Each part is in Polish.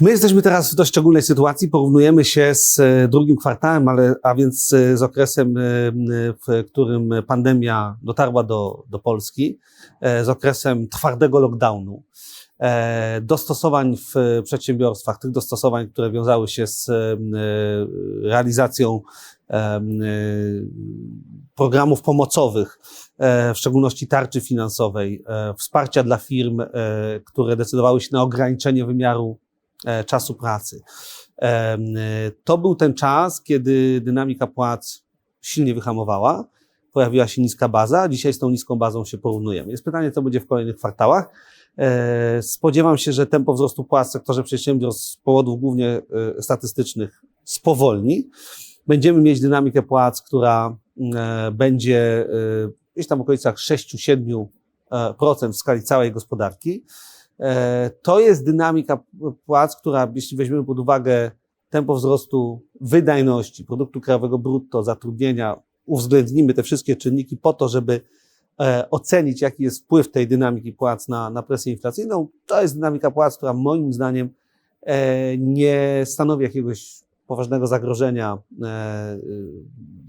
My jesteśmy teraz w dość szczególnej sytuacji. Porównujemy się z e, drugim kwartałem, ale, a więc e, z okresem, e, w którym pandemia dotarła do, do Polski, z okresem twardego lockdownu, dostosowań w przedsiębiorstwach, tych dostosowań, które wiązały się z realizacją programów pomocowych, w szczególności tarczy finansowej, wsparcia dla firm, które decydowały się na ograniczenie wymiaru czasu pracy. E, To był ten czas, kiedy dynamika płac silnie wyhamowała, pojawiła się niska baza, dzisiaj z tą niską bazą się porównujemy. Jest pytanie, co będzie w kolejnych kwartałach. E, Spodziewam się, że tempo wzrostu płac w sektorze przedsiębiorstw z powodów głównie e, statystycznych spowolni. Będziemy mieć dynamikę płac, która e, będzie e, gdzieś tam w okolicach 6-7% e, w skali całej gospodarki. E, To jest dynamika płac, która, jeśli weźmiemy pod uwagę tempo wzrostu wydajności, produktu krajowego brutto, zatrudnienia, uwzględnimy te wszystkie czynniki po to, żeby e, ocenić, jaki jest wpływ tej dynamiki płac na, na presję inflacyjną. To jest dynamika płac, która moim zdaniem e, nie stanowi jakiegoś poważnego zagrożenia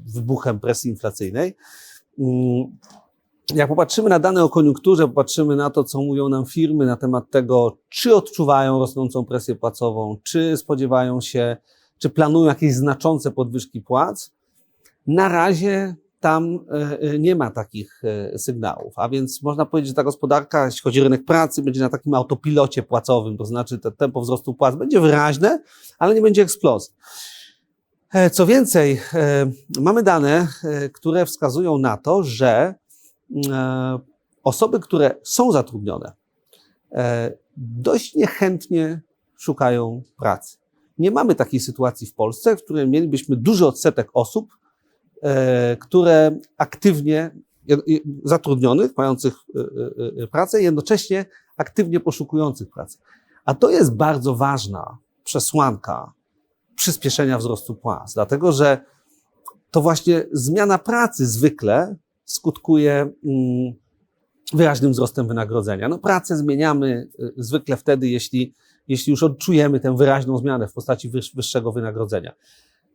wybuchem presji inflacyjnej. Jak popatrzymy na dane o koniunkturze, popatrzymy na to, co mówią nam firmy na temat tego, czy odczuwają rosnącą presję płacową, czy spodziewają się, czy planują jakieś znaczące podwyżki płac, na razie tam e, e, nie ma takich e, sygnałów. A więc można powiedzieć, że ta gospodarka, jeśli chodzi o rynek pracy, będzie na takim autopilocie płacowym, to znaczy to tempo wzrostu płac będzie wyraźne, ale nie będzie eksplozji. Co więcej, mamy dane, które wskazują na to, że osoby, które są zatrudnione, e, dość niechętnie szukają pracy. Nie mamy takiej sytuacji w Polsce, w której mielibyśmy duży odsetek osób, e, które aktywnie zatrudnionych, mających e, e, e, pracę, jednocześnie aktywnie poszukujących pracy. A to jest bardzo ważna przesłanka przyspieszenia wzrostu płac, dlatego że to właśnie zmiana pracy zwykle skutkuje mm, wyraźnym wzrostem wynagrodzenia. No, pracę zmieniamy y, zwykle wtedy, jeśli, jeśli już odczujemy tę wyraźną zmianę w postaci wyż, wyższego wynagrodzenia.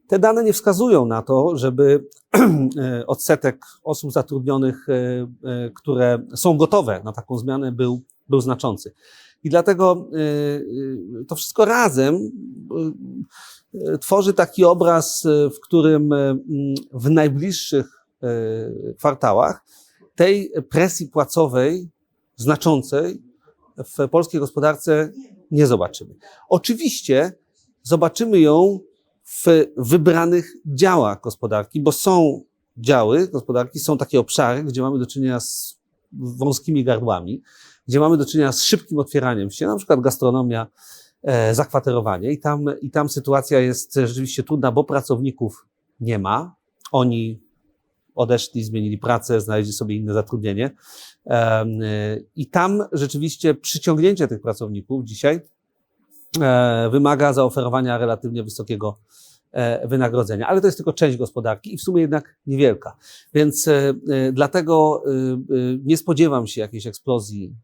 Te dane nie wskazują na to, żeby e, odsetek osób zatrudnionych, e, które są gotowe na taką zmianę, był, był znaczący. I dlatego to wszystko razem tworzy taki obraz, w którym mm, w najbliższych kwartałach tej presji płacowej znaczącej w polskiej gospodarce nie zobaczymy. Oczywiście zobaczymy ją w wybranych działach gospodarki, bo są działy gospodarki, są takie obszary, gdzie mamy do czynienia z wąskimi gardłami, gdzie mamy do czynienia z szybkim otwieraniem się, na przykład gastronomia, e, zakwaterowanie i tam, i tam sytuacja jest rzeczywiście trudna, bo pracowników nie ma. Oni odeszli, zmienili pracę, znaleźli sobie inne zatrudnienie. Y, I tam rzeczywiście przyciągnięcie tych pracowników dzisiaj e, wymaga zaoferowania relatywnie wysokiego e, wynagrodzenia. Ale to jest tylko część gospodarki i w sumie jednak niewielka. Więc e, dlatego e, e, nie spodziewam się jakiejś eksplozji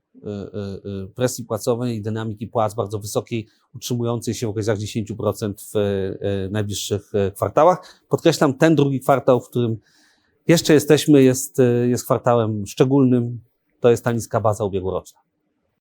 presji płacowej i dynamiki płac bardzo wysokiej, utrzymującej się w okolicach 10% w najbliższych kwartałach. Podkreślam, ten drugi kwartał, w którym jeszcze jesteśmy, jest, e, jest kwartałem szczególnym. To jest ta niska baza ubiegłoroczna.